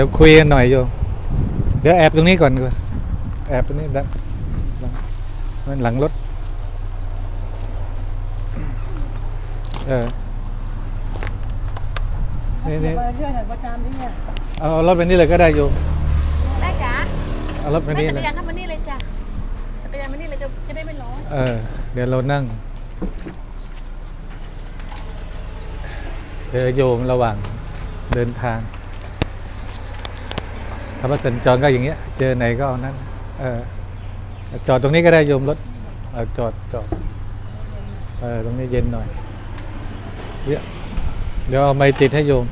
ดี๋ยวคุยกันหน่อยโยมเดี๋ยวแอบตรงนี้ก่อนดีกว่าแอบตรงนี้ดังดังมันหลังรถ เออนี่นี่มาเรื่อยๆประจำนี่เนี่ยเอาเอารถไปนี่เลยก็ได้โยมได้จ้ะเอารถไปได้นี่จัเลกรยยานเข้ามานี่เลยจ้ะจักรยานมานี่เลยจะจะได้ไม่ร้อนเออ เดี๋ยวเรานั่ง เดี๋ยวโยมระหว่างเดินทาง ถ้าว่าสัญจรก็อย่างเงี้ย เจอไหนก็เอานั้น เออจอดตรงนี้ก็ได้โยมรถเอาจอดจอดเออตรงนี้เย็นหน่อย เดี๋ยวเดี๋ยวเอาไม้ติดให้โยม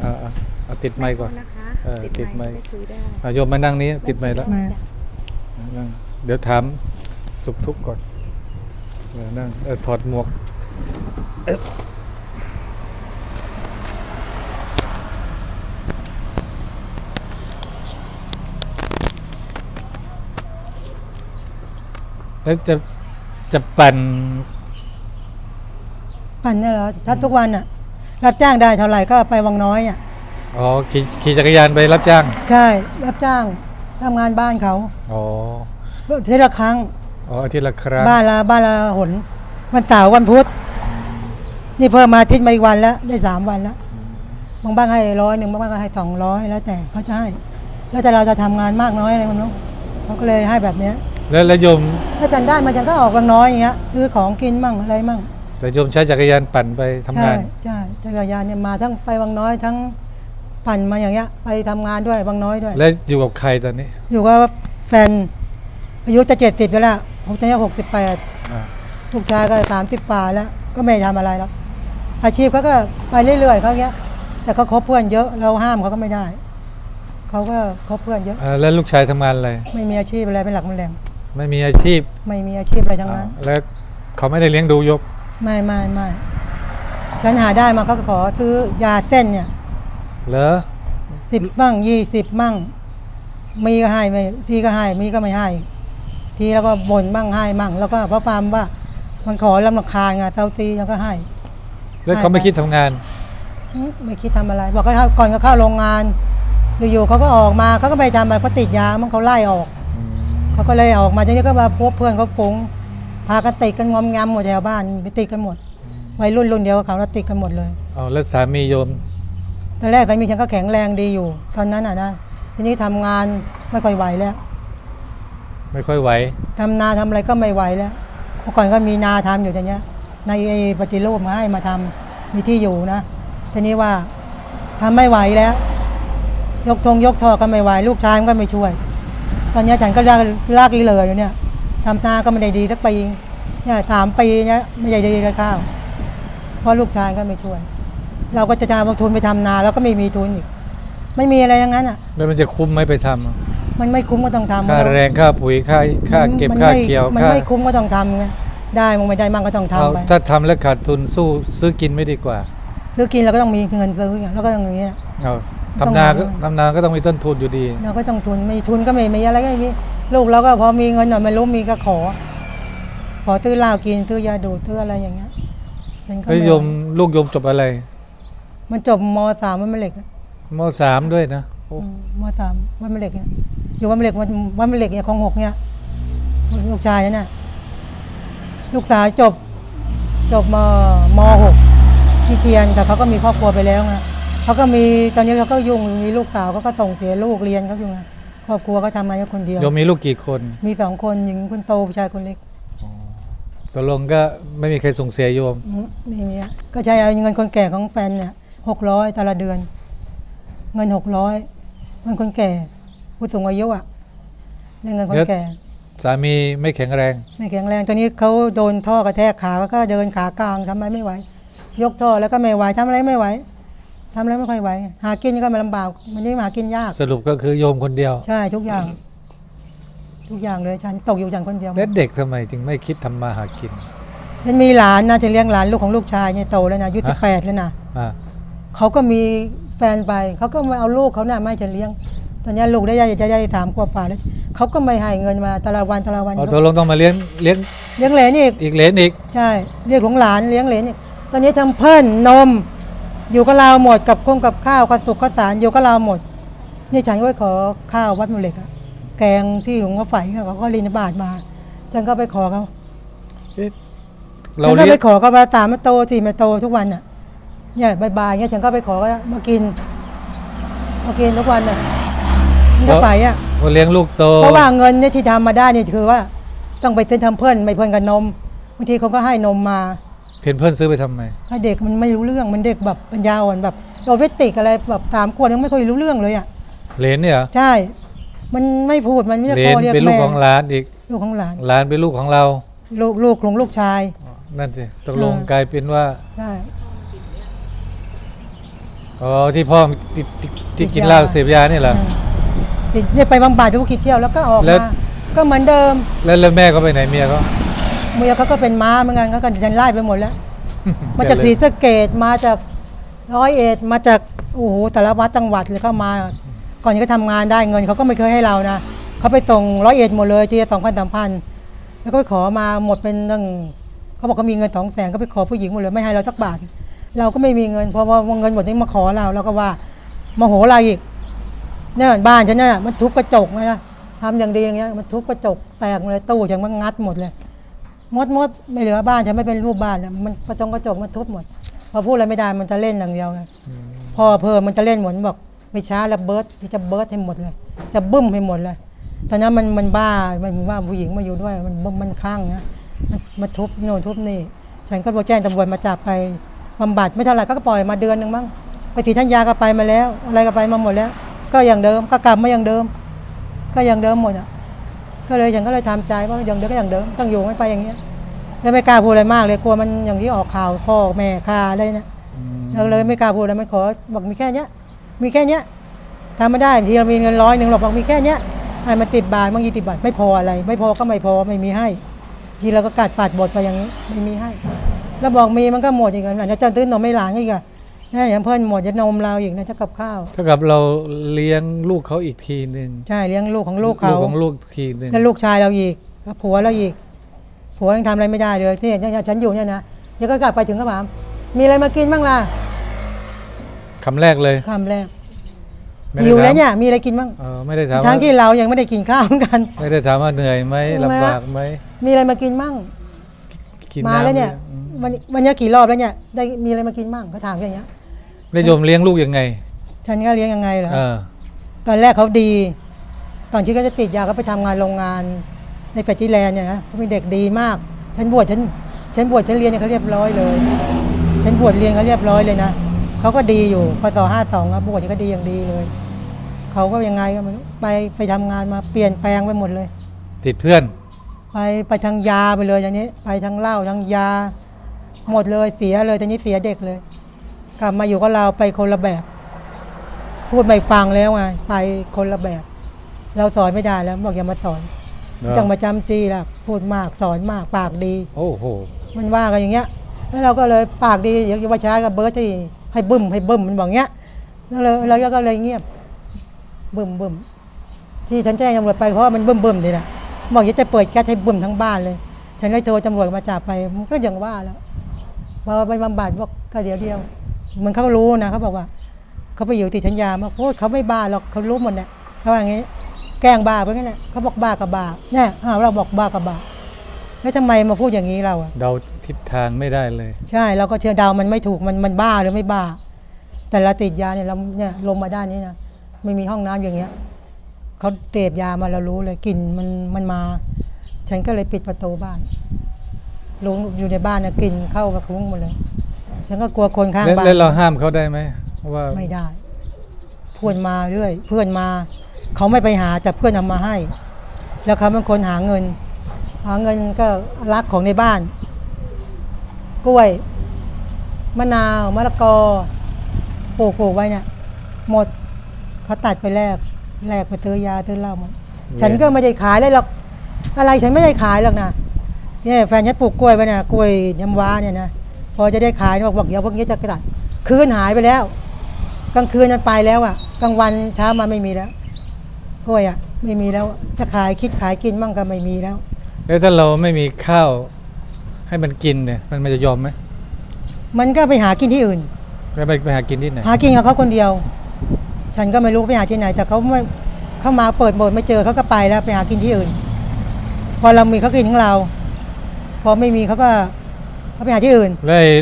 เอาเอาเอาติดไม้ก่อนนะคะเออติดไมค์ด้คุยได้เอาโยมมานั่งนี้ ติดไม้แล้วมานั่งเดี๋ยวถามสุขทุกข์ก่อนเออนั่งเออถอดหมวก แล้วจะจะปั่นปั่นเนี่ยเหรอถ้าทุกวันอะ รับจ้างได้เท่าไหร่ก็ไปวังน้อยอะอ๋อขี่ขี่จักรยานไปรับจ้าง ใช่ รับจ้างทำงานบ้านเขาอ๋อทีละครั้งอ๋ออาทิตย์ละครั้งบ้านละบ้านละหนวันเสาร์วันพุธนี่เพิ่มมาอาทิตย์มาอีกวันแล้วได้สามวันแล้วบางบ้านให้ร้อยหนึ่งบางบ้านก็ให้สองร้อยแล้วแต่เขาจะให้แล้วแต่เราจะทำงานมากน้อยอะไรมันเนาะเขาก็เลยให้แบบเนี้ย แล้วแล้วโยมถ้าจันได้มาจันก็ออกวังน้อยอย่างเงี้ยซื้อของกินมั่งอะไรมั่งแต่โยมใช้จักรยานปั่นไปทำใช่งาน ใช่จักรยานเนี่ยมาทั้งไปวังน้อยทั้งปั่นมาอย่างเงี้ย ไปทำงานด้วยวังน้อยด้วย แล้วอยู่กับใครตอนนี้อยู่กับแฟนอายุจะเจ็ดสิบแล้วผมตอนนี้หกสิบแปดอ่าลูกชายก็สามสิบฝ่าแล้ว ก็ไม่ทำอะไรแล้วอาชีพเขาก็ไปเรื่อยๆเขาเงี้ย แต่เขาคบเพื่อนเยอะเราห้ามเขาก็ไม่ได้เขาก็คบเพื่อนเยอะ อ่าแล้วลูกชายทำงานอะไรไม่มีอาชีพอะไรเป็นหลักเป็นแหล่ง ไม่มีอาชีพไม่มีอาชีพอะไรทั้งนั้นอ่าแล้วเขาไม่ได้เลี้ยงดูยก ไม่ไม่ไม่ฉันหาได้มาเขาก็ขอซื้อยาเส้นเนี่ยเหรอสิบมั่งยี่สิบมั่ง มีก็ให้ไม่ทีก็ให้มีก็ไม่ให้ ทีแล้วก็บ่นมั่งให้มั่ง แล้วก็เพราะความว่า มันขอลำราคาญไงเท่าทีแล้วก็ให้ แล้วเขาไม่คิดทำงานอืมไม่คิดทำอะไร บอกก็ก่อนก็เข้าโรงงาน อยู่ๆเขาก็ออกมาเขาก็ไปทำอะไรเพราะติดยามันเขาไล่ออก เขาก็เลยออกมาทีนี้ก็มาพบเพื่อนเขาฟุ้งพากันติดกันงอมงำหมดแถวบ้านไปติดกันหมดวัยรุ่นรุ่นเดียวกับเขาแล้วติดกันหมดเลยเอาแล้วสามีโยมตอนแรกสามีฉันก็แข็งแรงดีอยู่ ตอนนั้นอะนะทีนี้ทำงานไม่ค่อยไหวแล้ว ไม่ค่อยไหวทำนาทำอะไรก็ไม่ไหวแล้วเมื่อก่อนก็มีนาทำอยู่อย่างเงี้ย ในไอ้ปฏิรูปมาให้มาทำมีที่อยู่นะทีนี้ว่าทำไม่ไหวแล้ว ยกธงยกทอก็ไม่ไหวลูกชายมันก็ไม่ช่วย ตอนเนี้ยฉันก็ลากลากอีเลยอยู่เนี่ยทำนาก็ไม่ได้ดีสักปีเนี่ยสามปีเนี่ยไม่ได้ดีเลยข้าวเพราะลูกชายก็ไม่ช่วยเราก็จะจะเอาทุนไปทำนาแล้วก็ไม่มีทุนอีก ไม่มีอะไรทั้งนั้นอะ แล้วมันจะคุ้มไหมไปทำอะมันไม่คุ้มก็ต้องทำค่าแรงค่าปุ๋ยค่าค่าเก็บมันค่าไม่เกี่ยวมันค่าไม่คุ้มก็ต้องทำไงได้มึงไม่ได้มั่งก็ต้องเอาทำไปถ้าทำแล้วขาดทุนสู้ซื้อกินไม่ดีกว่า ซื้อกินเราก็ต้องมีเงินซื้อไงแล้วก็ต้องอย่างนี้นะเอาต้อง ทำนาก็หาทำนาก็ต้องมีต้นทุนอยู่ดี เราก็ต้องทุนมีทุนก็ไม่มีอะไรก็ไม่มีลูกเราก็พอมีเงินหน่อยไม่รู้มีก็ขอ ขอซื้อเหล้ากินซื้อยาดูดซื้ออะไรอย่างเงี้ยฉันก็แล้วไม่โยมลูกโยมจบอะไรมันจบมสามวันแม่เหล็กอะมสามด้วยนะโอ้อืมมสามวันแม่เหล็กเนี่ยอยู่วันแม่เหล็กวันวันแม่เหล็กเนี่ยของหกเนี่ยลูกชายนั่นน่ะลูกสาวจบ จบมมหกพิเชียนแต่เขาก็มีครอบครัวไปแล้วไง เขาก็มีตอนนี้เขาก็ยุ่งมีลูกสาวเขาก็ส่งเสียลูกเรียนเขาอยู่ไงครอบครัวก็ทำมาแค่คนเดียว โยมมีลูกกี่คนมีสองคนหญิงคนโตผู้ชายคนเล็กตกลงก็ไม่มีใครส่งเสียโยม อืมไม่มีอะก็ใช้เอาเงินคนแก่ของแฟนเนี่ยหกร้อยแต่ละเดือน เงินหกร้อยเงินคนแก่ ผู้สูงอายุอะได้เงินคนแก่ สามีไม่แข็งแรง ไม่แข็งแรง ตอนนี้เขาโดนท่อกระแทกขาก็เดินขากลางทำอะไรไม่ไหว ยกท่อแล้วก็ไม่ไหวทำอะไรไม่ไหว ทำอะไรไม่ค่อยไหวหากินก็ไม่ลำบากมันนี่หากินยาก สรุปก็คือโยมคนเดียว ใช่ทุกอย่าง ทุกอย่างเลยฉันตกอยู่อย่างคนเดียวแล้วเด็กทำไมถึงไม่คิดทำมาหากินฉันมีหลานนะจะเลี้ยงหลานลูกของลูกชายเนี่ยโตแล้วนะอายุฮะสิบแปดแล้วนะอ่าเขาก็มีแฟนไป เขาก็มาเอาลูกเขาเนี่ยไม่จะเลี้ยง ตอนนี้ลูกได้จะได้สามขวบฝ่าแล้วเขาก็ไม่ให้เงินมาแต่ละวันแต่ละวันเอาตกลงต้องมาเลี้ยงเลี้ยงเลี้ยงเหลนอีกอีกเหลนอีกใช่ เรียกของหลานเลี้ยงเหลนอีกตอนนี้ทำเพิ่นนม อยู่กับเราหมดกับคงกับข้าวกับสุกข้าวสารอยู่กับเราหมดนี่ฉันก็ไปขอข้าววัดมูเหล็กอะแกงที่หลวงพ่อไฝอะเขาก็รินบาทมา ฉันก็ไปขอเขาเอ๊ะเราฉันก็เลี้ไปยงขอเขามาตามมาโตสี่มาโตทุกวันอะเนี่ยบ่ายๆเนี่ยฉันก็ไปขอเขามากินมากินทุกวันอะมันจะไฝอะเราเลี้ยงลูกโตเพราะว่าเงินเนี่ยที่ทำมาได้เนี่ยคือว่า ต้องไปซื้อทำเพื่อนไม่เพื่อนกับนมบางทีเขาก็ให้นมมา เพนเพื่อนซื้อไปทำไม ให้เด็กมันไม่รู้เรื่องมันเด็กแบบปัญญาอ่อนแบบโรเวติกอะไรแบบตามขวดยังไม่ค่อยรู้เรื่องเลยอะเหรนเนี่ยเหรอใช่ มันไม่พูดมันไม่เหรได้พอนเรียกเป็นลูกแม่ของหลานอีกลูกของหลานหลานเป็นลูกของเราลูกลูกของลูกชายนั่นสิตกลงเออ กลายเป็นว่าใช่ อ๋อที่พ่อที่ที่ที่กินติดยาเหล้าเสพยานี่เหรออืมติดเนี่ยไปบำบัดทุกขีดเที่ยวแล้วก็ออกแล้ว มาก็เหมือนเดิมแล้วแล้วแม่เขาไปไหนเมียเขา เมียเขาก็เป็นม้าเหมือนกันเขาก็ฉันไล่ไปหมดแล้ว มาจากศรีสะเกดมาจากร้อยเอ็ดมาจากโอ้โหแต่ละวัดจังหวัดเลยเข้ามา ก่อนที่เขาทำงานได้เงินเขาก็ไม่เคยให้เรานะเขาไปส่งร้อยเอ็ดหมดเลยทีละสองพันสามพันแล้วก็ไปขอมาหมดเป็นตั้งเขาบอกเขามีเงินสองแสนก็ไปขอผู้หญิงหมดเลยไม่ให้เราสักบาทเราก็ไม่มีเงินเพราะว่าเงินหมดนี้มาขอเราเราก็ว่ามาโหเราอีกเนี่ยบ้านฉันเนี่ยมันทุบกระจกเลยนะทำอย่างดีอย่างเงี้ยมันทุบกระจกแตกเลยตู้ฉันมันงัดหมดเลย มดมดไม่เหลือบ้านฉันไม่เป็นรูปบ้านนะมันกระจงกระจกมันทุบหมด พอพูดอะไรไม่ได้มันจะเล่นอย่างเดียวไงพอเพิ่มมันจะเล่นหมดบอกไม่ช้าแล้วเบิร์ดที่จะเบิร์ดให้หมดเลย จะบึ้มให้หมดเลยตอนนั้นมันมันบ้ามันว่าผู้หญิงมาอยู่ด้วย มันบึ้มมันคลั่งนะมันมาทุบโน่นทุบนี่ ฉันก็บอกแจ้งตำรวจมาจับไปบำบัดไม่เท่าไหร่ก็ปล่อยมาเดือนหนึ่งมั้งไปถีท่านยาก็ไปมาแล้ว อะไรก็ไปมาหมดแล้ว ก็อย่างเดิมก็กลับมาอย่างเดิม ก็อย่างเดิมหมดอะ ก็เลยฉันก็เลยทำใจว่าอย่างเดิมก็อย่างเดิมต้องอยู่ไม่ไปอย่างเงี้ยแล้วไม่กล้าพูดอะไรมากเลยกลัวมันอย่างที่ออกข่าวพ่อแม่ฆ่าอะไรเนี่ยเราเลยไม่กล้าพูดอะไรมันขอบอกมีแค่เนี้ย มีแค่เนี้ยทำไม่ได้บางทีเรามีเงินร้อยหนึ่งเราบอกมีแค่เนี้ยให้มาติดบาทบางทีติดบาทไม่พออะไร ไม่พอก็ไม่พอไม่มีให้ ทีเราก็กัดปาดบทไปอย่างนี้ไม่มีให้ แล้วบอกมีมันก็หมดอีกแล้วนะจะตื้นนมไม่หลานอีกอะ นี่อย่างเพื่อนหมดจะนมเราอีกนะจะกับข้าวเท่ากับเราเลี้ยงลูกเขาอีกทีหนึ่งใช่เลี้ยงลูกของลูกเขาของลูกทีหนึ่งแล้วลูกชายเราอีกแล้วผัวเราอีกผัวยังทำอะไรไม่ได้เลยที่เนี่ยฉันอยู่เนี่ยนะเดี๋ยวก็กลับไปถึงก็ถามมีอะไรมากินบ้างล่ะคำแรกเลยคำแรกไม่ได้หิวแล้วถามเนี่ยมีอะไรกินบ้างเออไม่ได้ถามทั้งว่าที่เรายังไม่ได้กินข้าวเหมือนกัน ไม่ได้ถามว่าเหนื่อยไหมทำไมลำบากไหมมีอะไรมากินบ้างกินมาน้ำแล้วเนี่ยอืมวันวันนี้กี่รอบแล้วเนี่ยได้มีอะไรมากินบ้างเขาถามอย่างเงี้ย แล้วโยมเลี้ยงลูกยังไง ฉันก็เลี้ยงยังไงเหรอเออ ตอนแรกเขาดี ตอนที่เขาจะติดยาเขาไปทำงานโรงงานในแฟลตที่แลนด์เนี่ยนะเขาเป็นเด็กดีมาก ฉันบวชฉันฉันบวชฉันเรียนเนี่ยเขาเรียบร้อยเลย ฉันบวชเรียนเขาเรียบร้อยเลยนะเขาก็ดีอยู่พศห้าสองบวชก็ดีอย่างดีเลยเขาก็ยังไงก็ไม่รู้ไปไปทำงานมาเปลี่ยนแปลงไปหมดเลย ติดเพื่อน ไปไปทางยาไปเลยอย่างนี้ ไปทางเหล้าทางยา หมดเลยเสียเลยตอนนี้เสียเด็กเลย กลับมาอยู่กับเราไปคนละแบบ พูดไม่ฟังแล้วไงไปคนละแบบ เราสอนไม่ได้แล้ว บอกอย่ามาสอนไม่ต้องมาจำจีละพูดมากสอนมากปากดี โอ้โห มันว่ากันอย่างเงี้ย แล้วเราก็เลยปากดีอยากจะว่าใช้กับเบิร์ตที่ให้บึ้มให้บึ้มมันบอกเงี้ยแล้วเลยเราก็เลยเงียบบึ้มบึ้มที่ฉันแจ้งตำรวจไปเพราะว่ามันบึ้มบึ้มนี่แหละบอกจะจะเปิดแก๊สให้บึ้มทั้งบ้านเลย ฉันเลยโทรตำรวจมาจับไปมันก็อย่างว่าแล้วพอไปบำบัดบอกก็เดียวเดียวเห มันเขารู้นะเขาบอกว่าเขาไปอยู่ติดชัญญามาโอ้ยเขาไม่บ้าหรอกเขารู้หมดเนี่ยเขาว่าอย่างงี้ แกล้งบ้าไปงั้นแหละเขาบอกบ้ากับบ้าเนี่ยหาว่าเราบอกบ้ากับบ้าแล้วทำไมมาพูดอย่างนี้เราอะเดาทิศทางไม่ได้เลย ใช่เราก็เชื่อดาวมันไม่ถูกมันมันบ้าหรือไม่บ้า แต่เราติดยาเนี่ยเราเนี่ยลงมาด้านนี้นะไม่มีห้องน้ำอย่างเงี้ยเขาเตบยามาเรารู้เลยกลิ่นมันมันมา ฉันก็เลยปิดประตูบ้านลงอยู่ในบ้านเนี่ยกลิ่นเข้ามาคุ้งหมดเลย ฉันก็กลัวคนข้างแล้วบ้านแล้วเราห้ามเขาได้ไหมว่าไม่ได้เพื่อนมาเรื่อยเพื่อนมาเขาไม่ไปหาแต่เพื่อนเอามาให้ แล้วเขาเป็นคนหาเงิน หาเงินก็รักของในบ้าน กล้วยมะนาวมะละกอปลูกปลูกไว้เนี่ยหมดเขาตัดไปแลกแลกไปซื้อยาซื้อเหล้าหมดฉันก็ไม่ได้ขายเลยหรอกอะไรฉันไม่ได้ขายหรอกนะเนี่ยแฟนฉันปลูกกล้วยไว้เนี่ยกล้วยยำว้าเนี่ยนะพ อจะได้ขายบอกบอกเดี๋ยวพวกนี้จะกระดัดคืนหายไปแล้ว กลางคืนมันไปแล้วอะกลางวันเช้ามาไม่มีแล้วกล้วยอะไม่มีแล้วจะขายคิดขายกินมั่งก็ไม่มีแล้วแล้วถ้าเราไม่มีข้าวให้มันกินเนี่ยมันมันจะยอมไหมมันก็ไปหากินที่อื่นแล้วไปไปหากินที่ไหนหากินกับเขาคนเดียว ฉันก็ไม่รู้ไปหาที่ไหน แต่เขาไม่เข้ามาเปิดโบสถ์ไม่เจอเขาก็ไปแล้วไปหากินที่อื่น พอเรามีเขากินของเรา พอไม่มีเขาก็ เขาไปหาที่อื่น แล้วไอ้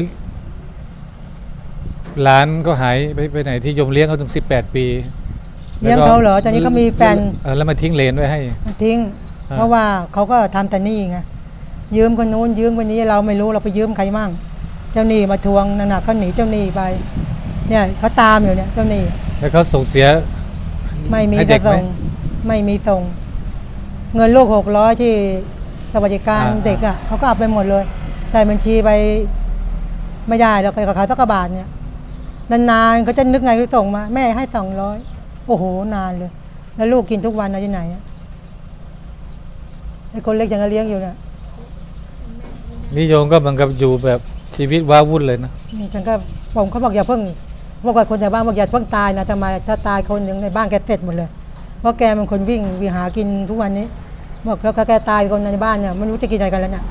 หลานก็หายไปไปไหนที่โยมเลี้ยงเขาถึงสิบแปดปีเลี้ยงเขาเหรอตอนนี้เขามีแฟน เออแล้วมาทิ้งเลนไว้ให้ทิ้งอ่าเพราะว่าเขาก็ทำแต่หนี้ไงยืมคนนู้นยืมคนนี้เราไม่รู้เราไปยืมใครมั่ง เจ้าหนี้มาทวงหนักๆเขาหนีเจ้าหนี้ไปเนี่ยเขาตามอยู่เนี่ยเจ้าหนี้แล้วเขาส่งเสีย ไม่มีให้กเด็ระกไหม ส่งไม่มีส่ง เงินลูกหกร้อยที่สวัสดิการอ่าเด็กอะเขาก็เอาไปหมดเลย ใส่บัญชีไปไม่ได้เราเคยกับเขาสักกระบาทเนี่ย นานๆเขาจะนึกไงหรือส่งมา แม่ให้สองร้อยโอ้โห นานเลย แล้วลูกกินทุกวันนะที่ไหนอะไอ้คนเล็กยังเลี้ยงอยู่เนี่ยนิยมก็เหมือนกับอยู่แบบชีวิตว้าวุ่นเลยนะอืมฉันก็ผมเขาบอกอย่าเพิ่งบอกว่าคนในบ้านบอกอย่าเพิ่งตายนะทำไมถ้าตายคนหนึ่งในบ้านแกเสร็จหมดเลยเพราะแกเป็นคนวิ่งวิ่งหากินทุกวันนี้บอกแล้วก็แกตายคนในบ้านเนี่ยไม่รู้จะกินอะไรกันแล้วเนี่ย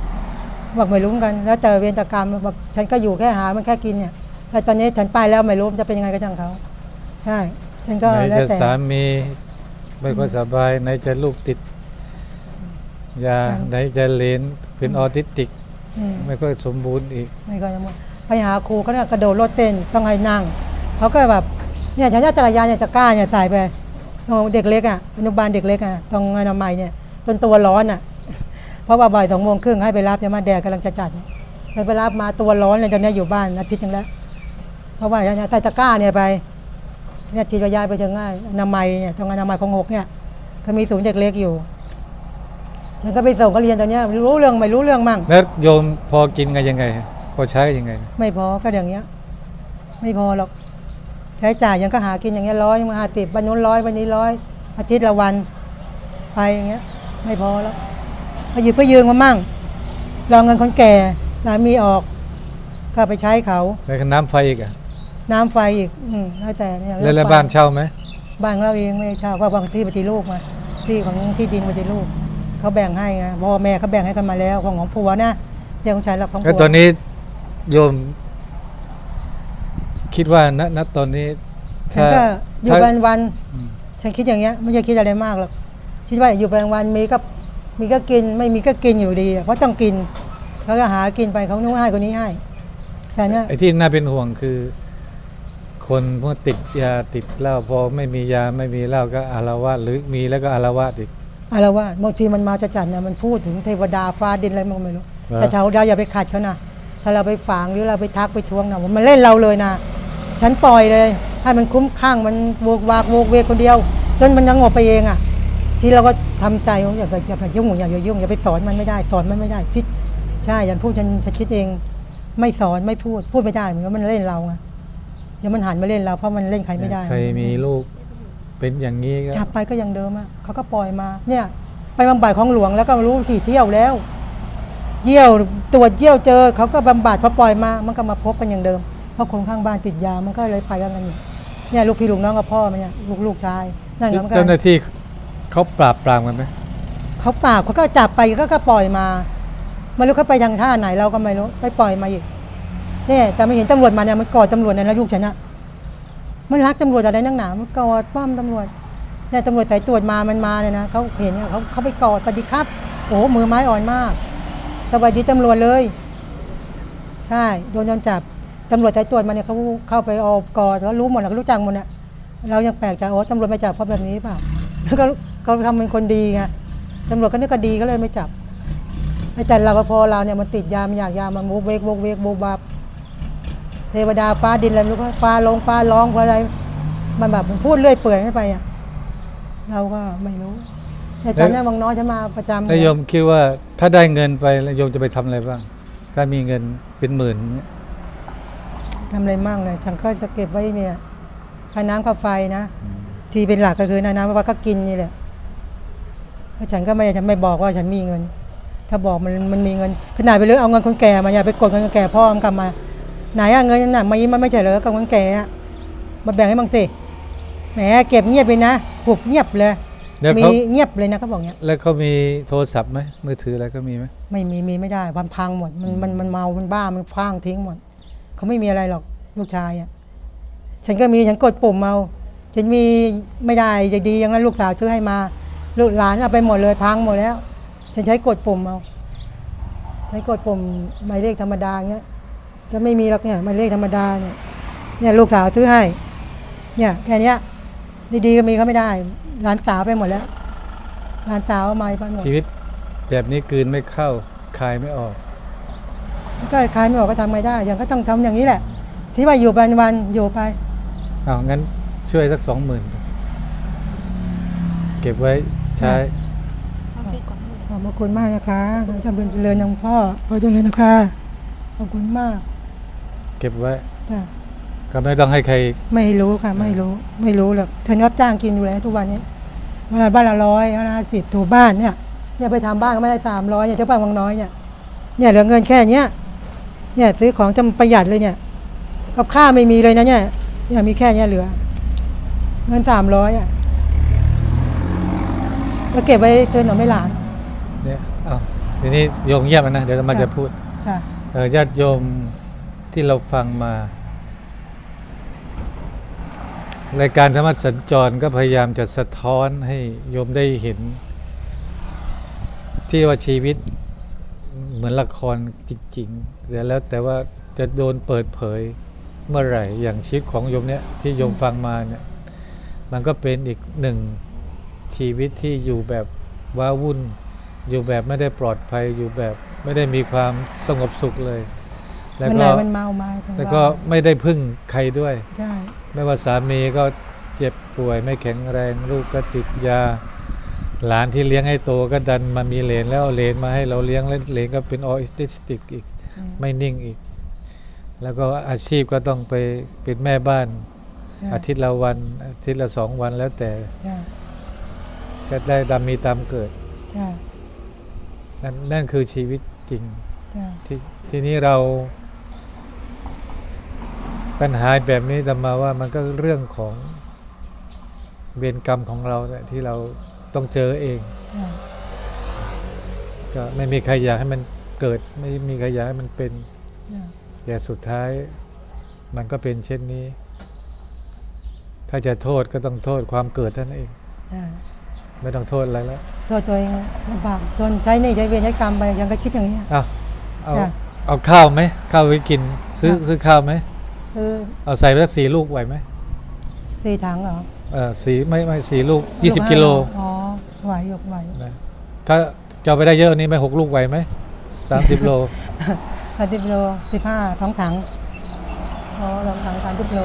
บอกไม่รู้เหมือนกัน แล้วแต่เวรแต่กรรมบอกฉันก็อยู่แค่หามันแค่กินเนี่ยแต่ตอนนี้ฉันไปแล้วไม่รู้มันจะเป็นยังไงก็ช่างเขาใช่ ฉันก็ไหนแล้วจะแต่สามีไม่ค่อยสบายไหนจะลูกติดยาครับไหนจะเลนเป็นออทิสติก อืมไม่ค่อยสมบูรณ์อีก ไม่ก็จะหมดไปหาครูเขาเนี่ยกระโดดรถเต้นต้องให้นั่งเขาก็แบบเนี่ยฉันจะจักรยานเนี่ยตะกร้าเนี่ยใส่ไปเอาเด็กเล็กอะอนุบาลเด็กเล็กอะตรงอนามัยเนี่ยจนตัวร้อนอะ เพราะว่าบ่ายสองโมงครึ่งให้ไปรับจะมาแดดกำลังจะจัดเนี่ยให้ไปรับมาตัวร้อนเลยจนเนี่ยอยู่บ้านอาทิตย์หนึงแล้ว เพราะว่าเนี่ยใส่ตะกร้าเนี่ยไปเนี่ยทีระยายไปถึงง่ายอนามัยเนี่ยตรงอนามัยของหกเนี่ยเขามีศูนย์เด็กเล็กอยู่ฉันก็ไปส่งเขาเรียนตอนเนี้ยรู้เรื่องไม่รู้เรื่องมั่งแล้วโยมพอกินไงยังไง พอใช้ยังไง ไม่พอก็อย่างเงี้ย ไม่พอหรอก ใช้จ่ายยังก็หากินอย่างเงี้ยร้อยมาห้าสิบวันนู้นร้อยวันนี้ร้อยอาทิตย์ละวัน ไปอย่างเงี้ย ไม่พอแล้ว ไปหยิบไปยืมมามั่งรองเงินคนแก่สามีออก ก็ไปใช้เขาแล้วก็น้ำไฟอีกอะน้ำไฟอีกอืมแล้วแต่เนี่ยแล้วแล้วไฟบ้านเช่าไหมบ้านของเราเองไม่ได้เช่าเพราะบางที่ปฏิรูปมาที่ของที่ดินปฏิรูปเขาแบ่งให้ไงพ่อแม่เขาแบ่งให้กันมาแล้วของของผัวนะเรื่องของชายรับของแล้วผัวตอนนี้โยม คิดว่าณณตอนนี้ฉันก็อยู่ถ้า วันวันอืมฉันคิดอย่างเงี้ยไม่ใช่คิดอะไรมากหรอกคิดว่าอยู่ไปวันมีก็ มีก็กินไม่มีก็กินอยู่ดีอะเพราะต้องกินเขาก็หากินไปเขานู้นให้คนนี้ให้ฉันเนี่ยไอ้ที่น่าเป็นห่วงคือ คนพวกติดยาติดเหล้าพอไม่มียาไม่มีเหล้าก็อารวาสหรือมีแล้วก็อารวาสอีกอะไรว่าสบางทีมันมาจะจัดเนี่ยมันพูดถึงเทวดาฟ้าดินอะไรมันก็ไม่รู้เหรอแต่เราเราอย่าไปขัดเขานะถ้าเราไปฝังหรือเราไปทักไปทวงนะมันเล่นเราเลยนะฉันปล่อยเลย ให้มันคุ้มข้างมันโวกวากโวกเวกคนเดียว จนมันยังงบไปเองอะ ที่เราก็ ทำใจว่าอย่าไปอย่าไปยุ่งอย่าไปยุ่งอย่าไปสอนมันไม่ได้สอนมันไม่ได้คิดใช่ฉันพูดฉันฉันคิดเอง ไม่สอนไม่พูดพูดไม่ได้เหมือนว่ามันเล่นเราไงเดี๋ยวมันหันมาเล่นเราเพราะมันเล่นใครไม่ได้ใครมีลูกเป็นอย่างนี้ก็จับไปก็ยังเดิมอะเขาก็ปล่อยมา เนี่ย ไปบำบัดของหลวงแล้วก็รู้กี่เที่ยวแล้ว เยี่ยวตรวจเยี่ยวเจอเขาก็บำบัดพอปล่อยมา มันก็มาพบกันอย่างเดิมเพราะคนข้างบ้านติดยามันก็เลยไปกันกันอยู่เนี่ยลูกพี่ลูกน้องกับพ่อมันเนี่ยลูกลูกชายนั่นก็เหมือนกัเจ้านหน้าที่ เขาปราบปรามกันไหมเขาปราบเขาก็จับไปก็ก็ปล่อยมาไม่รู้เขาไปทางท่าไหนเราก็ไม่รู้ไปปล่อยมาอีกเนี่ยแต่ไม่เห็นตำรวจมาเนี่ยมันกอดตำรวจในนะลูกฉันอะมันรักตำรวจอะไรนักหนามันกอดป้อมตำรวจเนี่ยตำรวจสายตรวจมามันมาเลยนะเขาเห็นเนี่ยเขาเขาไปกอดสวัสดีครับ โอ้มือไม้อ่อนมากสวัสดีตำรวจเลย ใช่โดนโดนจับตำรวจสายตรวจมาเนี่ยเขาเข้าไปเอากอดเขารู้หมดแล้วเขารู้จักหมดเนี่ยเรายังแปลกใจโอ้ตำรวจไม่จับเพราะแบบนี้เปล่า แล้วก็เขาทำเป็นคนดีไงตำรวจก็นึกก็ดีก็เลยไม่จับไอ้แต่เราก็พอเราเนี่ยมันติดยามันอยากยามันโวกเวกโวกเวกโบกบับเทวดาฟ้าดินอะไรไม่รู้ฟ้าลงฟ้าร้องฟ้าอะไร มันแบบมันพูดเรื่อยเปื่อยไม่ไปอะเราก็ไม่รู้แต่ตอนนี้บางน้อยจะมาประจำแล้วโยมคิดว่าถ้าได้เงินไปแล้วโยมจะไปทำอะไรบ้าง ถ้ามีเงินเป็นหมื่นเนี่ยทำอะไรมั่งเลยฉันก็จะเก็บไว้เนี่ยค่าน้ำค่าไฟนะ ที่เป็นหลักก็คือน้ำค่าไฟก็กินนี่แหละแล้วฉันก็ไม่ได้จะไม่บอกว่าฉันมีเงิน ถ้าบอกมันมันมีเงินขนาดไปเลยเอาเงินคนแก่มาอย่าไปกดเงินคนแก่พ่อมันกลับมา ไหนอะเงินน่ะมายิ้มมันไม่ใช่เหรอกับคนแก่อะมาแบ่งให้บ้างสิแหมเก็บเงียบไปนะหุบเงียบเลยแล้วมีเขาเงียบเลยนะเขาบอกเนี้ยแล้วเขามีโทรศัพท์ไหมมือถืออะไรก็มีไหมไม่มีมีไม่ได้วันพังหมดมันมันมันเมามันบ้ามันพลางทิ้งหมดเขาไม่มีอะไรหรอกลูกชายอะฉันก็มีฉันกดปุ่มเอา ฉันมีไม่ได้จะดีอย่างนั้นลูกสาวซื้อให้มา ลูกหลานเอาไปหมดเลยพังหมดแล้ว ฉันใช้กดปุ่มเอาใช้กดปุ่มหมายเลขธรรมดาเงี้ยจะไม่มีหรอกเนี่ยหมายเลขธรรมดาเนี่ยเนี่ยลูกสาวซื้อให้ เนี่ยแค่เนี้ยดีๆก็มีเขาไม่ได้หลานสาวไปหมดแล้วหลานสาวเอาไม้ไปหมดชีวิตแบบนี้กลืนไม่เข้าคายไม่ออก ก็ขายไม่ออกก็ทำไม่ได้ อย่างก็ต้องทำอย่างนี้แหละ ที่ว่าอยู่วันวันๆอยู่ไปเอางั้น ช่วยสักสองหมื่นเก็บไว้ใช้เอาไปก่อนเลยขอบพระคุณมากนะคะขอจำเป็นเจริญยังพ่อพอเจริญนะคะขอบคุณมาก เก็บไว้จ้ะก็ไม่ต้องให้ใคร ไม่รู้ค่ะ ไม่รู้ ไม่รู้หรอกเธอรับจ้างกินอยู่แล้วทุกวันนี้เวลาบ้านละร้อยเวลาสิบถูบ้านเนี่ยเนี่ยไปทำบ้านก็ไม่ได้สามร้อยเนี่ยเจ้าบ้านวังน้อยเนี่ยเนี่ยเหลือเงินแค่เนี้ยเนี่ยซื้อของจะประหยัดเลยเนี่ย กับข้าวไม่มีเลยนะเนี่ยเนี่ยมีแค่เนี้ยเหลือ เงินสามร้อยอะแล้วเก็บไว้เตือนหน่อไม่หลานเนี่ยเอาทีนี้โยมเงียบนะเดี๋ยวมันจ้ะจะพูดจ้ะเอ่อญาติโยมที่เราฟังมารายการธรรมะสัญจรก็พยายามจะสะท้อนให้โยมได้เห็น ที่ว่าชีวิตเหมือนละครจริงๆแต่แล้วแต่ว่าจะโดนเปิดเผยเมื่อไหร่อย่างชีวิตของโยมเนี่ยที่โยมฟังมาเนี่ย มันก็เป็นอีกหนึ่งชีวิตที่อยู่แบบว้าวุ่น อยู่แบบไม่ได้ปลอดภัยอยู่แบบไม่ได้มีความสงบสุขเลย แล้วมันไหนก็มันเมามาถึงแล้วว่าก็ไม่ได้พึ่งใครด้วยใช่ไม่ว่าสามีก็เจ็บป่วยไม่แข็งแรงลูกก็ติดยา หลานที่เลี้ยงให้โตก็ดันมามีเหลนแล้วเอาเหลนมาให้เราเลี้ยงแล้วเหลนก็เป็นออทิสติกอีกอืมไม่นิ่งอีก แล้วก็อาชีพก็ต้องไปเป็นแม่บ้านใช่ อาทิตย์ละวัน อาทิตย์ละสองวันแล้วแต่ใช่ก็ได้ตามมีตามเกิดใช่นั่นนั่นคือชีวิตจริงใช่ททีนี้เรา ปัญหาแบบนี้จะมาว่ามันก็เรื่องของเวรกรรมของเราเนี่ยที่เราต้องเจอเองใช่ก็ไม่มีใครอยากให้มันเกิด ไม่มีใครอยากให้มันเป็นใช่แต่สุดท้ายมันก็เป็นเช่นนี้ ถ้าจะโทษก็ต้องโทษความเกิดท่านเองใช่ไม่ต้องโทษอะไรแล้วตัวตัวเองลำบากส่วนใช้หนี่ใช้เวรใช้กรรมไปยังก็คิดอย่างนี้ยเอาเอาจ้ะเอาข้าวไหมข้าวไว้กิน ซื้อจ้ะซื้อข้าวไหมคือเอาใส่ไปสักสี่ลูกไหวไหมสี่ถังเหรอเออสีไม่ไม่สี่ลูกยี่สิบกิโลอ๋อไหวหยกไหวนะถ้าจะเอาไปได้เยอะกว่านี้ไหมหกลูกไหวไหมสามสิบโลสามสิบโลสิบห้าท้องถังอ๋อลองถังสามสิบโล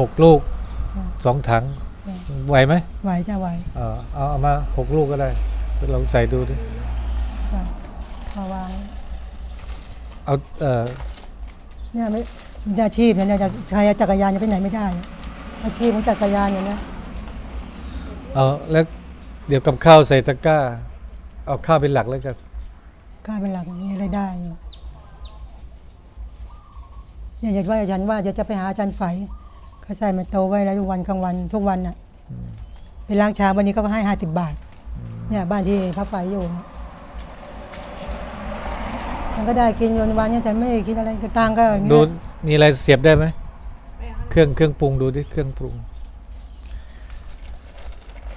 หกลูกจ้ะสองถังจ้ะไหวไหมไหวจะไหวเออเอาเอามาหกลูกก็ได้ลองใส่ดูดิจ้ะมาวางเอาเออเนี่ยไม่มีอาชีพเนี่ยจะใช้จักรยานจะไปไหนไม่ได้ อาชีพของจักรยานอย่างเนี้ยเอาแล้วเดี๋ยวกับข้าวใส่ตะกร้า เอาข้าวเป็นหลักแล้วกันค่าเป็นหลักมีรายได้อยู่เนี่ยอยากว่าฉันว่าจะจะไปหาอาจารย์ไฝ เขาใส่มาโตไว้แล้วทุกวันกลางวันทุกวันน่ะไปล้างชามวันนี้ก็ให้ห้าสิบบาท เนี่ยบ้านที่พระไฝอยู่มันก็ได้กินวันวันเนี่ยแต่ไม่ได้คิดอะไรก็ตังค์ก็อย่างเงี้ยดูมีอะไรเสียบได้ไหมเครื่องเครื่องปรุงดูดิเครื่องปรุง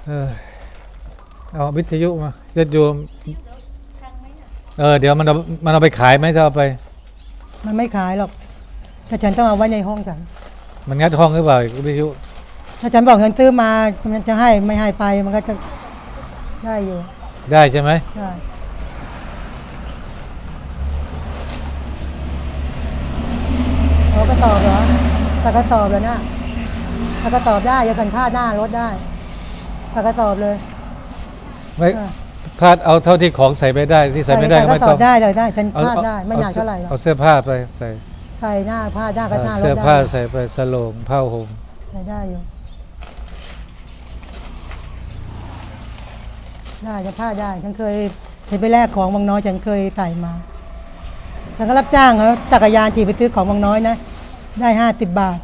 เออเอาวิทยุมาญาติโยมเออเดี๋ยวมันเอามันเอาไปขายไหมถ้าเอาไปมันไม่ขายหรอก แต่ฉันต้องเอาไว้ในห้องฉัน มันงัดห้องหรือเปล่าวิทยุถ้าฉันบอกฉันซื้อมามันจะให้ไม่ให้ไปมันก็จะได้อยู่ได้ใช่ไหมใช่เขาก็ตอบเหรอแต่ก็ตอบเลยนะแต่ก็ตอบได้อย่ากันพลาดหน้ารถได้แต่ก็ตอบเลยไม่เออพลาดเอาเท่าที่ของใส่ไปได้ที่ใส่ไม่ได้ก็แต่ไม่ตต้อองบได้เลยได้ ฉันเอาพลาดได้ไม่นานอเท่าไหร่หรอกเอาเสื้อผ้าไปใส่ ใส่หน้าผ้าหน้าก็หน้ารถเสื้อได้ผ้าใส่ไปสโลงผ้าห่มใส่ได้อยู่ ได้จะผ้าได้ ฉันเคยเคยไปแลกของบางน้อยฉันเคยใส่มา ฉันก็รับจ้างเขาจักรยานจีไปซื้อของบางน้อยนะ ได้ห้าสิบบาท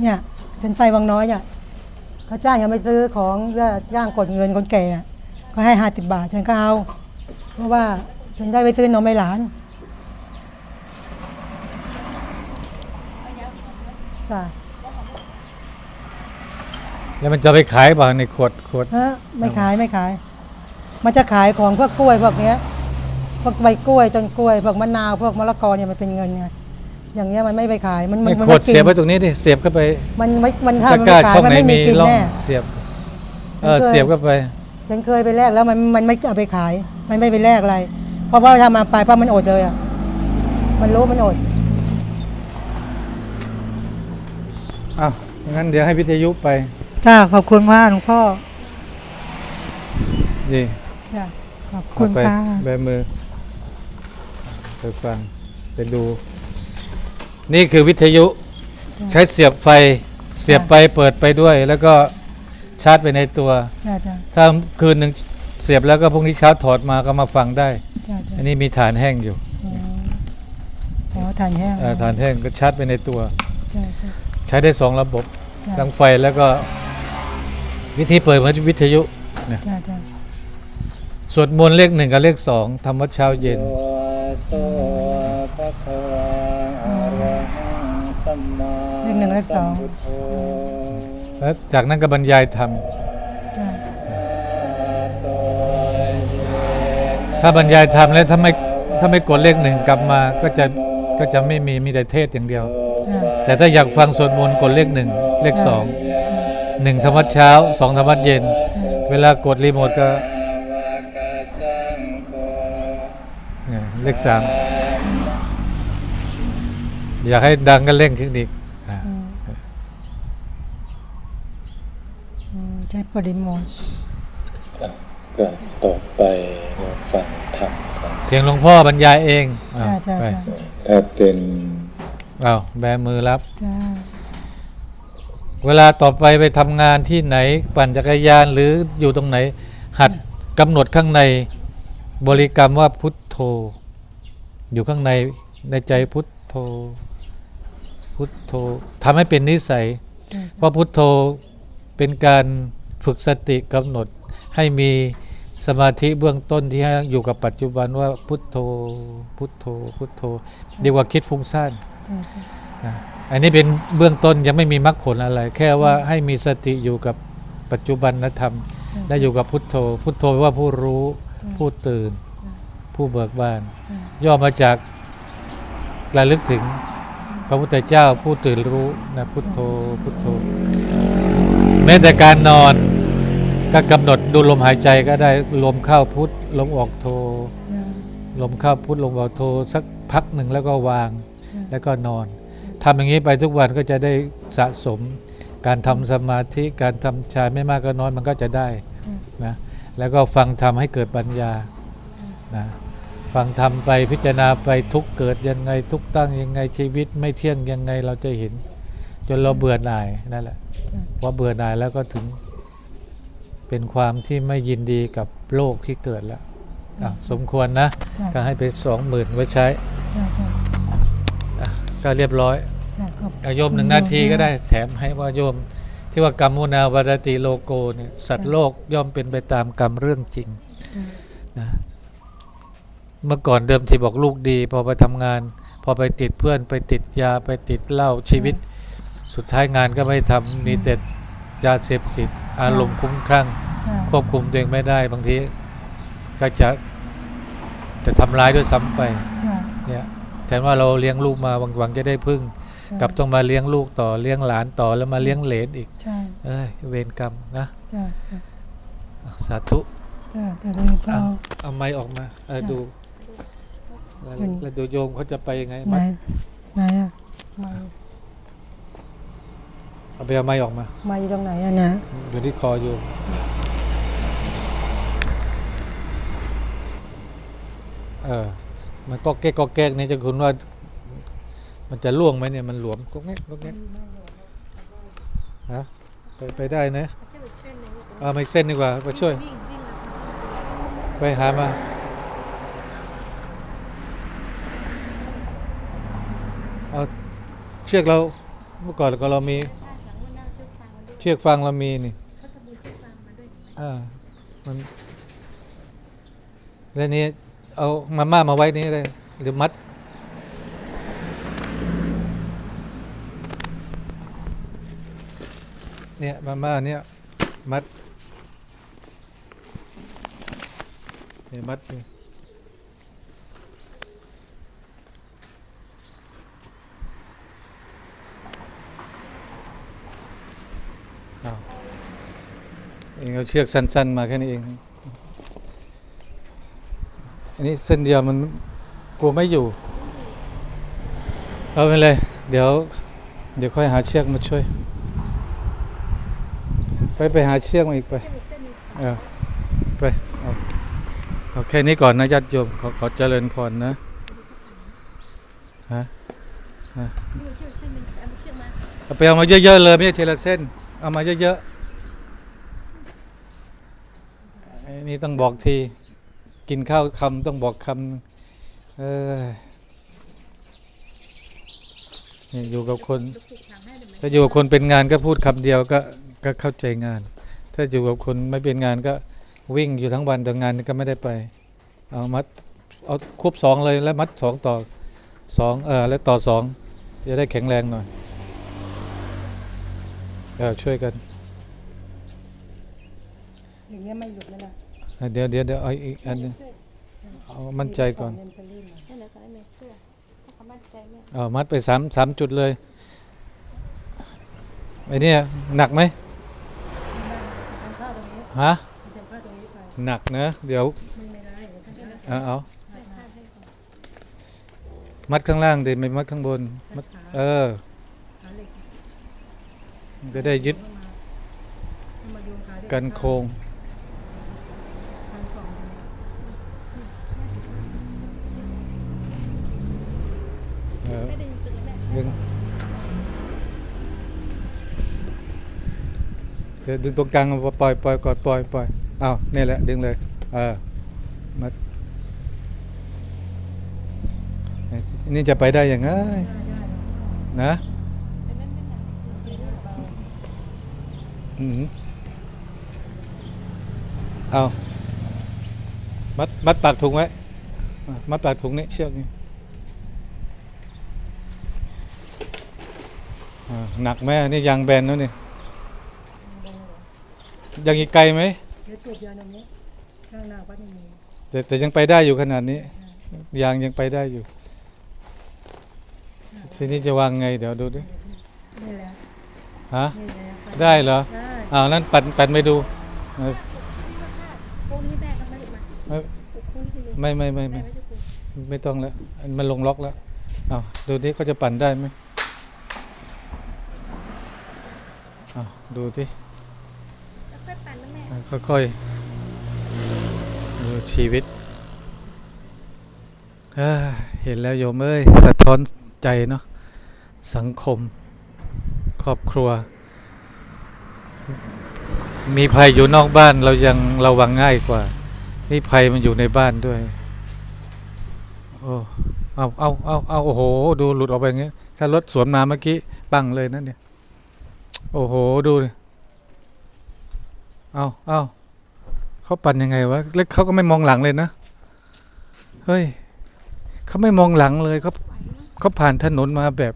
เนี่ย ฉันไปบางน้อยเนี่ยเขาจ้างยังไปซื้อของก็จ้างกดเงินคนแก่อะก็ให้ห้าสิบบาท ฉันก็เอา เพราะว่าฉันได้ไปซื้อนมให้หลาน จ้ะแล้วมันจะไปขายเปล่าในขวดขวดฮะไม่ขายไม่ขาย มันจะขายของพวกกล้วยพวกเนี้ย พวกใบกล้วยต้นกล้วยพวกมะนาวพวกมะละกอเนี่ยมันเป็นเงินไงอย่างเงี้ยมันไม่ไปขายมันมัไม่มัขวดกินเสียบไว้ตรงนี้ดิเสียบเข้าไปมันไม่มันถ้าตะมันกร้าไม่ขายช่องมันไหนไม่มีมีกินร่องแน่ เสียบเออมันเคย เสียบเข้าไป ฉันเคยไปแลกแล้วมันมันไม่เอาไปขาย มันไม่ไปแลกอะไร เพราะว่าถ้ามาไปเพราะมันอดเลยอะมันรู้มันอด อ้าวงั้นเดี๋ยวให้วิทยุไปจ้าขอบคุณมากหลวงพ่อนี่จ้าขอบคุณเอาไปค่ะแบมือไปฟังไปดู นี่คือวิทยุใช้เสียบไฟเสียบไปเปิดไปด้วย แล้วก็ชาร์จไปในตัว จ้าจ้าถ้าคืนหนึ่งเสียบแล้วก็พรุ่งนี้เช้าถอดมาก็มาฟังได้ จ้าจ้าอันนี้มีฐานแห้งอยู่อ๋ออ๋อทานแห้งเอ่อฐานแห้งก็ชาร์จไปในตัว จ้าจ้าใช้ได้สองระบบจ้าทั้งไฟแล้วก็วิธีเปิดวิทยุเนี่ยจ้าจ้าสวดมนต์เลขหนึ่งกับเลขสองทำวัดเช้าเย็นโสภะคะวะอะระหังสัมมาเลขหนึ่งเลขสองพุทโธแล้วจากนั้นก็บรรยายธรรม จ้าโตเยนะถ้าบรรยายธรรมแล้วถ้าไม่ถ้าไม่กดเลขหนึ่งกลับมาก็จะก็จะไม่มีมีแต่เทศอย่างเดียวจ้า แต่ถ้าอยากฟังสวดมนต์กดเลขหนึ่งเลขสองหนึ่งธรรมวัดเช้าสองธรรมวัดเย็น เวลากดรีโมทก็เลขสามอยากให้ดังก็เร่งขึ้นอีกอ่าอืมอืมใช้ปริโมทก็ต่อไปเราฟังธรรมกันเสียงหลวงพ่อ บรรยายเองอ้าวจ้าจ้าไปจ้าถ้าเป็น อ้าวแบมือรับ จ้าเวลาต่อไปไปทำงานที่ไหนปั่นจักรยานหรืออยู่ตรงไหน หัดกำหนดข้างในบริกรรมว่าพุทโธ อยู่ข้างในในใจพุทโธ พุทโธทำให้เป็นนิสัย จ้าเพราะพุทโธเป็นการฝึกสติกำหนด ให้มีสมาธิเบื้องต้นที่ให้อยู่กับปัจจุบันว่าพุทโธ พุทโธ พุทโธ ดีกว่าคิดฟุ้งซ่านจ้าจ้า นะอันนี้เป็นเบื้องต้นยังไม่มีมรรคผลอะไร แค่ว่าให้มีสติอยู่กับปัจจุบันธรรม และอยู่กับพุทโธ พุทโธแปลว่าผู้รู้ผู้ตื่น ผู้เบิกบาน ย่อมาจากระลึกถึงพระพุทธเจ้าผู้ตื่นรู้นะพุทโธพุทโธ แม้แต่การนอนก็กำหนดดูลมหายใจก็ได้ลมเข้าพุทลมออกโธจ้าลมเข้าพุทลมออกโธสักพักหนึ่งแล้วก็วาง แล้วก็นอนทำอย่างนี้ไปทุกวันก็จะได้สะสม การทำสมาธิการทำฌานไม่มากก็น้อยมันก็จะได้นะแล้วก็ฟังธรรมให้เกิดปัญญานะฟังธรรมไปพิจารณาไปทุกข์เกิดยังไงทุกข์ตั้งยังไงชีวิตไม่เที่ยงยังไงเราจะเห็น จนเราเบื่อหน่ายนั่นแหละพอเบื่อหน่ายแล้วก็ถึงเป็นความที่ไม่ยินดีกับโลกที่เกิดแล้วอะสมควรนะจ้าก็ให้ไปสองหมื่นไว้ใช้จ้าจ้าอะ ก็เรียบร้อยจ้าขอบอะโยมหนึ่งนาทีก็ได้แถมให้ว่าโยม ที่ว่ากรรมมุนาวารติโลโกเนี่ยสัตว์โลกย่อมเป็นไปตามกรรมเรื่องจริงนะเมื่อก่อนเดิมที่บอกลูกดี พอไปทำงาน พอไปติดเพื่อนไปติดยาไปติดเหล้าชีวิต สุดท้ายงานก็ไม่ทำมีแต่ยาเสพติดอารมณ์คุ้มคลั่งจ้าควบคุมตัวเองไม่ได้บางทีก็จะจะทำร้ายด้วยซ้ำไปจ้าเนี่ย แทนว่าเราเลี้ยงลูกมาหวังหวังจะได้พึ่ง กลับต้องมาเลี้ยงลูกต่อเลี้ยงหลานต่อแล้วมาเลี้ยงเหลนอีกใช่เอ้ยเวรกรรมนะจ้าจ้าอะสาธุจ้าแต่ลุงพ่อเอาเอาไม้ออกมาเออจ้ะดูแล้วอืมแล้วดูโยมเขาจะไปยังไงไหนมัดไหนอะมาเอาไปเอาไม้ออกมา มาอยู่ตรงไหนอะนะอยู่ที่คอโยมเออ มันก็แก๊กก็แก๊กนี่จะคุณว่า มันจะล่วงไหมเนี่ยมันหลวมก็แก๊กก็แก๊กฮะไปไปได้นะแค่อีกเส้นหนึงเอามาอีกเส้นดีกว่าไปช่วยวิ่งวิ่งแล้วไปหามาเอาเชือกเราเมื่อก่อนก็เรามีถ้าหลังวันหน้าเชือกฟางมันด้วยเชือกฟางเรามีนี่เขาจะมีเชือกฟางมาด้วยเห็นไหมอ่ามันแล้วนี้ เอามาม่ามาไว้นี้เลยหรือมัด เนี่ยมาม่าเนี่ยมัดเนี่ยมัดนี่เอาเองเอาเชือกสั้น ๆ มาแค่นี้เอง นนี้เส้นเดียวมันกลัวไม่อยู่ เอาไปเลย เดี๋ยว เดี๋ยวค่อยหาเชือกมาช่วย ไปไปหาเชือกมาอีกไป เออ ไปเอาเอาแค่นี้ก่อนนะญาติโยมขอขอเจริญพรนะ ฮะดูเอาไปเอามาเยอะๆเลยไม่ใช่ทีละเส้น เอามาเยอะๆไอ้นี่ต้องบอกที กินข้าวคำต้องบอกคำเออนี่อยู่กับคนลูกศิษย์ถามให้เดี๋ยวมันถ้าอยู่กับคนเป็นงานก็พูดคำเดียวก็ก็เข้าใจงาน ถ้าอยู่กับคนไม่เป็นงานก็วิ่งอยู่ทั้งวันแต่งานก็ไม่ได้ไป เอามัดเอาควบสองเลยแล้วมัดสองต่อสองเออแล้วต่อสองจะได้แข็งแรงหน่อยเออช่วยกันอย่างเงี้ยไม่หยุด เดี๋ยวเดี๋ยวเดี๋ยวเอาอีกอันหนึงเอามั่นใจก่อนเดิไปลื่นหน่อยนั่นแหละค่ะแม่เชือถ้าเขามั่นใจแม่เอามัดไปสามสามจุดเลยไอ้เนี่ยหนักไหมฮะหนักนะเดี๋ยวเดี๋ยวท่านจะเอาเอาให้พลาดให้ก่อนมัดข้างล่างดิไม่มัดข้างบนมัดเออจะได้ยึดกันโครง ดี๋ยวดึงตรงกลางเอาปล่อยปล่อยกอดปล่อยปล่อยเอานี่แหละดึงเลยเออมัดนี่จะไปได้ยังไงนะอืมเอามัดมัดปากถุงไว้มัดปากถุงนี่เชือกนี่หนักไหมนี่ยางแบนแล้วนี่ ยังอีกไกลไหมเดี๋ยวจูบยาตรงนี้ข้างหน้าวัดไม่มีแต่แต่ยังไปได้อยู่ขนาดนี้ ยางยังไปได้อยู่ ทีนี้จะวางไงเดี๋ยวดูดินี่แหละฮะนี่แหละได้เหรอได้อ้าวนั่นปั่นปั่นไปดูเออพวกนี้แม่ก็ไม่ได้มาเอ้ยพวกนี้คือไม่ไม่ไม่แม่ไม่ไม่จะคุยไม่ต้องแล้ว มันลงล็อกแล้วอ้าวดูดิเขาจะปั่นได้ไหมอ้าวดูที่ แล้วค่อยปั่นนะแม่ ค่อยๆดูชีวิตเเห็นแล้วโยมเอ้ยสะท้อนใจเนาะสังคม ครอบครัว มีภัยอยู่นอกบ้านเรายังระวังง่ายกว่า นี่ภัยมันอยู่ในบ้านด้วย โอ้เอาเอาเอาเอาโอ้โห ดูหลุดออกไปอย่างเงี้ยถ้ารถสวนมาเมื่อกี้ ปังเลยนั่นเนี่ย โอ้โห ดูดิ เอาเอาเขาปั่นยังไงวะแล้วเขาก็ไม่มองหลังเลยนะ เฮ้ยเขาไม่มองหลังเลยเขาเขาผ่านถนนมาแบบ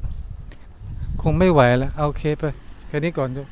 คงไม่ไหวแล้ว เอาโอเคไป แค่นี้ก่อนจ้